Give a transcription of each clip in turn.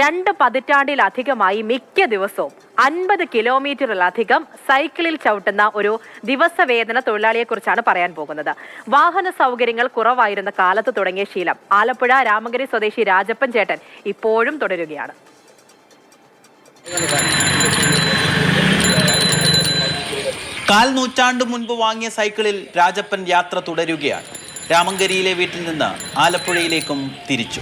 രണ്ട് പതിറ്റാണ്ടിലധികമായി മിക്ക ദിവസവും അൻപത് കിലോമീറ്ററിലധികം സൈക്കിളിൽ ചവിട്ടുന്ന ഒരു ദിവസവേതന തൊഴിലാളിയെക്കുറിച്ചാണ് പറയാൻ പോകുന്നത്. വാഹന സൗകര്യങ്ങൾ കുറവായിരുന്ന കാലത്ത് തുടങ്ങിയ ശീലം ആലപ്പുഴ രാമങ്കരി സ്വദേശി രാജപ്പൻ ചേട്ടൻ ഇപ്പോഴും തുടരുകയാണ്. കാൽ നൂറ്റാണ്ട് മുൻപ് വാങ്ങിയ സൈക്കിളിൽ രാജപ്പൻ യാത്ര തുടരുകയാണ്. രാമങ്കരിയിലെ വീട്ടിൽ നിന്ന് ആലപ്പുഴയിലേക്കും തിരിച്ചു.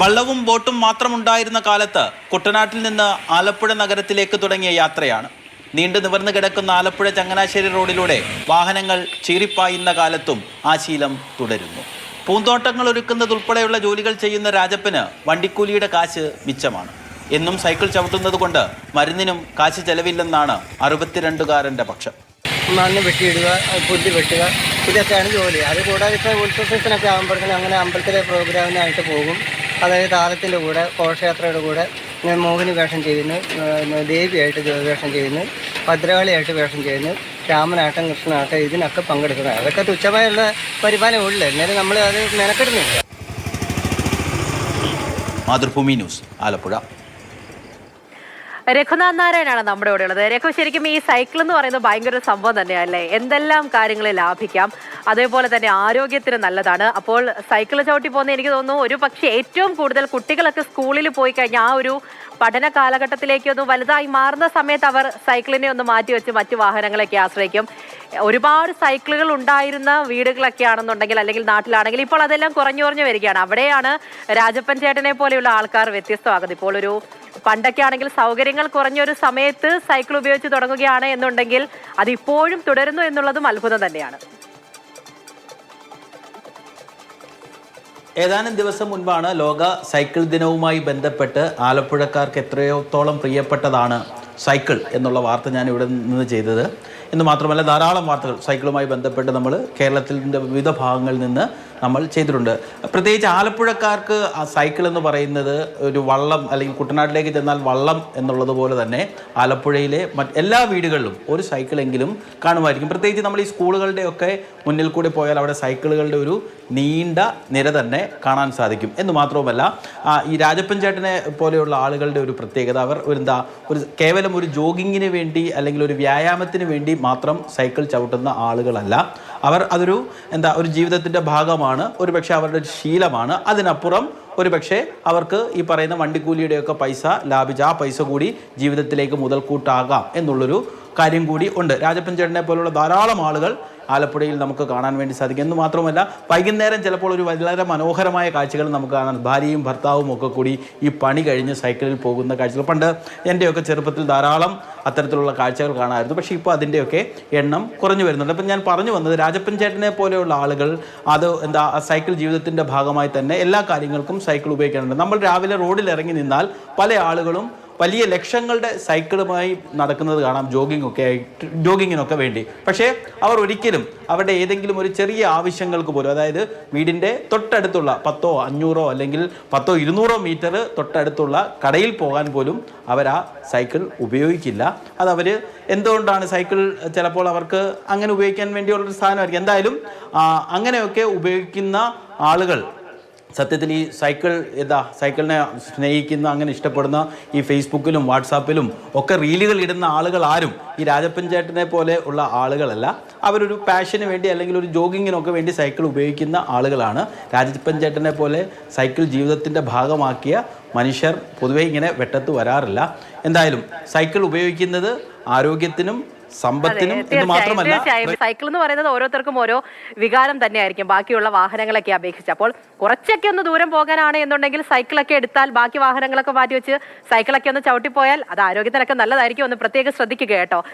വള്ളവും ബോട്ടും മാത്രമുണ്ടായിരുന്ന കാലത്ത് കുട്ടനാട്ടിൽ നിന്ന് ആലപ്പുഴ നഗരത്തിലേക്ക് തുടങ്ങിയ യാത്രയാണ്. നീണ്ടു നിവർന്നു കിടക്കുന്ന ആലപ്പുഴ ചങ്ങനാശ്ശേരി റോഡിലൂടെ വാഹനങ്ങൾ ചീറിപ്പായുന്ന കാലത്തും ആ ശീലം തുടരുന്നു. പൂന്തോട്ടങ്ങൾ ഒരുക്കുന്നതുൾപ്പെടെയുള്ള ജോലികൾ ചെയ്യുന്ന രാജപ്പന് വണ്ടിക്കൂലിയുടെ കാശ് മിച്ചമാണ്. എന്നും സൈക്കിൾ ചവിട്ടുന്നത് കൊണ്ട് മരുന്നിനും കാശ് ചെലവില്ലെന്നാണ് അറുപത്തിരണ്ടുകാരന്റെ പക്ഷം. മണ്ണ് വെട്ടിയിടുക പുല്ല് വെട്ടുക ഇതൊക്കെയാണ് ജോലി. അത് കൂടാതെ ഇപ്പോൾ ഉത്സവ സീസണൊക്കെ ആകുമ്പോഴത്തേനും അങ്ങനെ അമ്പലത്തിലെ പ്രോഗ്രാമിനായിട്ട് പോകും. അതായത് താരത്തിന്റെ കൂടെ ഘോഷയാത്രയുടെ കൂടെ മോഹിനി വേഷം ചെയ്യുന്നു ദേവിയായിട്ട് വേഷം ചെയ്യുന്നു ഭദ്രകാളിയായിട്ട് വേഷം ചെയ്യുന്നു രാമനാട്ടം കൃഷ്ണനാട്ടം ഇതിനൊക്കെ പങ്കെടുക്കുന്നത്. അതൊക്കെ തുച്ഛമായുള്ള പരിപാലനം ഉള്ളു. എന്നാലും നമ്മൾ അത് മെനക്കെടുന്നില്ല. മാതൃഭൂമി ന്യൂസ് ആലപ്പുഴ. രഘുനാഥ് നാരായണാണ് നമ്മുടെ കൂടെ ഉള്ളത്. രഘു ശരിക്കും ഈ സൈക്കിൾ എന്ന് പറയുന്നത് ഭയങ്കര ഒരു സംഭവം തന്നെയല്ലേ എന്തെല്ലാം കാര്യങ്ങൾ ലാഭിക്കാം? അതേപോലെ തന്നെ ആരോഗ്യത്തിന് നല്ലതാണ്. അപ്പോൾ സൈക്കിൾ ചവിട്ടി പോകുന്ന എനിക്ക് തോന്നുന്നു ഒരു പക്ഷേ ഏറ്റവും കൂടുതൽ കുട്ടികളൊക്കെ സ്കൂളിൽ പോയി കഴിഞ്ഞാൽ ആ ഒരു പഠന കാലഘട്ടത്തിലേക്ക് ഒന്ന് വലുതായി മാറുന്ന സമയത്ത് അവർ സൈക്കിളിനെ ഒന്ന് മാറ്റി വെച്ച് മറ്റു വാഹനങ്ങളൊക്കെ ആശ്രയിക്കും. ഒരുപാട് സൈക്കിളുകൾ ഉണ്ടായിരുന്ന വീടുകളൊക്കെ ആണെന്നുണ്ടെങ്കിൽ അല്ലെങ്കിൽ നാട്ടിലാണെങ്കിൽ ഇപ്പോൾ അതെല്ലാം കുറഞ്ഞു കുറഞ്ഞു വരികയാണ്. അവിടെയാണ് രാജപ്പൻ ചേട്ടനെ പോലെയുള്ള ആൾക്കാർ വ്യത്യസ്തമാകുന്നത്. ഇപ്പോൾ ഒരു പണ്ടൊക്കെ ആണെങ്കിൽ സൗകര്യങ്ങൾ കുറഞ്ഞൊരു സമയത്ത് സൈക്കിൾ ഉപയോഗിച്ച് തുടങ്ങുകയാണ് എന്നുണ്ടെങ്കിൽ അത് ഇപ്പോഴും തുടരുന്നു എന്നുള്ളതും അത്ഭുതം തന്നെയാണ്. ഏതാനും ദിവസം മുൻപാണ് ലോക സൈക്കിൾ ദിനവുമായി ബന്ധപ്പെട്ട് ആലപ്പുഴക്കാർക്ക് എത്രയോത്തോളം പ്രിയപ്പെട്ടതാണ് സൈക്കിൾ എന്നുള്ള വാർത്ത ഞാൻ ഇവിടെ നിന്ന് ചെയ്തത്. എന്ന് മാത്രമല്ല ധാരാളം വാർത്തകൾ സൈക്കിളുമായി ബന്ധപ്പെട്ട് നമ്മൾ കേരളത്തിന്റെ വിവിധ ഭാഗങ്ങളിൽ നിന്ന് നമ്മൾ ചെയ്തിട്ടുണ്ട്. പ്രത്യേകിച്ച് ആലപ്പുഴക്കാർക്ക് ആ സൈക്കിൾ എന്ന് പറയുന്നത് ഒരു വള്ളം അല്ലെങ്കിൽ കുട്ടനാട്ടിലേക്ക് ചെന്നാൽ വള്ളം എന്നുള്ളത് പോലെ തന്നെ ആലപ്പുഴയിലെ എല്ലാ വീടുകളിലും ഒരു സൈക്കിളെങ്കിലും കാണുമായിരിക്കും. പ്രത്യേകിച്ച് നമ്മൾ ഈ സ്കൂളുകളുടെയൊക്കെ മുന്നിൽ കൂടി പോയാൽ അവിടെ സൈക്കിളുകളുടെ ഒരു നീണ്ട നിര തന്നെ കാണാൻ സാധിക്കും. എന്ന് മാത്രവുമല്ല ഈ രാജപ്പൻചേട്ടനെ പോലെയുള്ള ആളുകളുടെ ഒരു പ്രത്യേകത. അവർ ഒരു എന്താ ഒരു കേവലം ഒരു ജോഗിങ്ങിന് വേണ്ടി അല്ലെങ്കിൽ ഒരു വ്യായാമത്തിന് വേണ്ടി മാത്രം സൈക്കിൾ ചവിട്ടുന്ന ആളുകളല്ല. അവർ അതൊരു എന്താ ഒരു ജീവിതത്തിന്റെ ഭാഗമാണ് ഒരു പക്ഷേ അവരുടെ ശീലമാണ്. അതിനപ്പുറം ഒരു പക്ഷേ അവർക്ക് ഈ പറയുന്ന വണ്ടിക്കൂലിയുടെയൊക്കെ പൈസ ലാഭിച്ച ആ പൈസ കൂടി ജീവിതത്തിലേക്ക് മുതൽക്കൂട്ടാകാം എന്നുള്ളൊരു കാര്യം കൂടി ഉണ്ട്. രാജപ്പൻ ചേട്ടനെ പോലുള്ള ധാരാളം ആളുകൾ ആലപ്പുഴയിൽ നമുക്ക് കാണാൻ വേണ്ടി സാധിക്കും. എന്ന് മാത്രമല്ല വൈകുന്നേരം ചിലപ്പോൾ ഒരു വളരെ മനോഹരമായ കാഴ്ചകൾ നമുക്ക് കാണാൻ ഭാര്യയും ഭർത്താവും ഒക്കെ കൂടി ഈ പണി കഴിഞ്ഞ് സൈക്കിളിൽ പോകുന്ന കാഴ്ചകൾ. പണ്ട് എന്റെയൊക്കെ ചെറുപ്പത്തിൽ ധാരാളം അത്തരത്തിലുള്ള കാഴ്ചകൾ കാണാമായിരുന്നു. പക്ഷേ ഇപ്പോൾ അതിന്റെയൊക്കെ എണ്ണം കുറഞ്ഞു വരുന്നുണ്ട്. അപ്പം ഞാൻ പറഞ്ഞു വന്നത് രാജപ്പൻ ചേട്ടനെ പോലെയുള്ള ആളുകൾ അത് എന്താ സൈക്കിൾ ജീവിതത്തിന്റെ ഭാഗമായി തന്നെ എല്ലാ കാര്യങ്ങൾക്കും സൈക്കിൾ ഉപയോഗിക്കാറുണ്ട്. നമ്മൾ രാവിലെ റോഡിൽ ഇറങ്ങി നിന്നാൽ പല ആളുകളും വലിയ ലക്ഷങ്ങളുടെ സൈക്കിളുമായി നടക്കുന്നത് കാണാം ജോഗിംഗ് ഒക്കെ ആയിട്ട് ജോഗിങ്ങിനൊക്കെ വേണ്ടി. പക്ഷേ അവർ ഒരിക്കലും അവരുടെ ഏതെങ്കിലും ഒരു ചെറിയ ആവശ്യങ്ങൾക്ക് പോലും അതായത് വീടിന്റെ തൊട്ടടുത്തുള്ള പത്തോ അഞ്ഞൂറോ അല്ലെങ്കിൽ പത്തോ ഇരുന്നൂറോ മീറ്റർ തൊട്ടടുത്തുള്ള കടയിൽ പോകാൻ പോലും അവർ ആ സൈക്കിൾ ഉപയോഗിക്കില്ല. അതവർ എന്തുകൊണ്ടാണ് സൈക്കിൾ ചിലപ്പോൾ അവർക്ക് അങ്ങനെ ഉപയോഗിക്കാൻ വേണ്ടിയുള്ളൊരു സാധനമായിരിക്കും. എന്തായാലും അങ്ങനെയൊക്കെ ഉപയോഗിക്കുന്ന ആളുകൾ സത്യത്തിൽ ഈ സൈക്കിൾ എന്താ സൈക്കിളിനെ സ്നേഹിക്കുന്ന അങ്ങനെ ഇഷ്ടപ്പെടുന്ന ഈ ഫേസ്ബുക്കിലും വാട്സാപ്പിലും ഒക്കെ റീലുകൾ ഇടുന്ന ആളുകൾ ആരും ഈ രാജപ്പൻ ചേട്ടനെ പോലെ ഉള്ള ആളുകളല്ല. അവരൊരു പാഷന് വേണ്ടി അല്ലെങ്കിൽ ഒരു ജോഗിങ്ങിനൊക്കെ വേണ്ടി സൈക്കിൾ ഉപയോഗിക്കുന്ന ആളുകളാണ്. രാജപ്പൻ ചേട്ടനെ പോലെ സൈക്കിൾ ജീവിതത്തിന്റെ ഭാഗമാക്കിയ മനുഷ്യർ പൊതുവേ ഇങ്ങനെ വെട്ടത്ത് വരാറില്ല. എന്തായാലും സൈക്കിൾ ഉപയോഗിക്കുന്നത് ആരോഗ്യത്തിനും സമ്പത്തിനും എന്ന് മാത്രമല്ല തീർച്ചയായും. സൈക്കിൾ എന്ന് പറയുന്നത് ഓരോരുത്തർക്കും ഓരോ വികാരം തന്നെയായിരിക്കും. ബാക്കിയുള്ള വാഹനങ്ങളൊക്കെ അപേക്ഷിച്ച്. അപ്പോൾ കുറച്ചൊക്കെ ഒന്ന് ദൂരം പോകാനാണ് എന്നുണ്ടെങ്കിൽ സൈക്കിളൊക്കെ എടുത്താൽ ബാക്കി വാഹനങ്ങളൊക്കെ മാറ്റി വെച്ച് സൈക്കിളൊക്കെ ഒന്ന് ചവിട്ടിപ്പോയാൽ അത് ആരോഗ്യത്തിനൊക്കെ നല്ലതായിരിക്കും. ഒന്ന് പ്രത്യേകം ശ്രദ്ധിക്കുക കേട്ടോ.